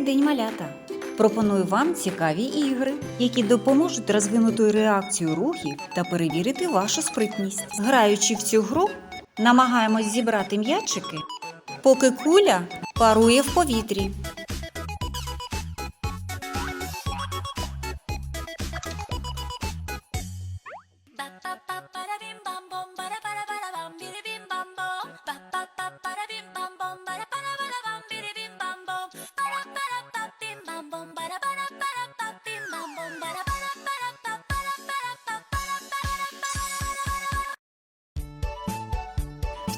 Добрий день, малята! Пропоную вам цікаві ігри, які допоможуть розвинути реакцію рухів та перевірити вашу спритність. Граючи в цю гру, намагаємось зібрати м'ячики, поки куля парує в повітрі.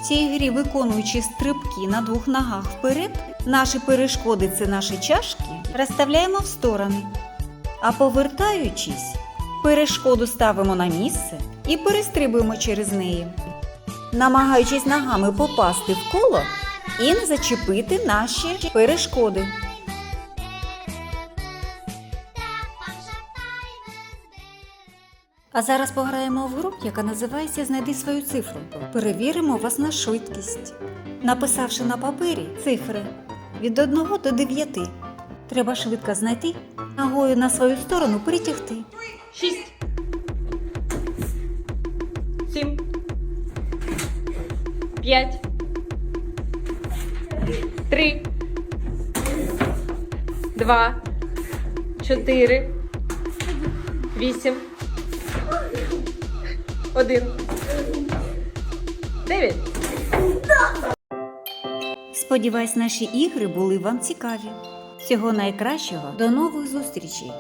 В цій грі, виконуючи стрибки на двох ногах вперед, наші перешкоди це наші чашки, розставляємо в сторони. А повертаючись, перешкоду ставимо на місце і перестрибуємо через неї, намагаючись ногами попасти в коло і не зачепити наші перешкоди. А зараз пограємо в гру, яка називається Знайди свою цифру. Перевіримо вас на швидкість. Написавши на папері цифри від 1 до 9, треба швидко знайти, ногою на свою сторону перетягти. Шість. Сім. П'ять. Три. Два. Чотири. Вісім. Один. Дев'ять. Сподіваюсь, наші ігри були вам цікаві. Всього найкращого, до нових зустрічей!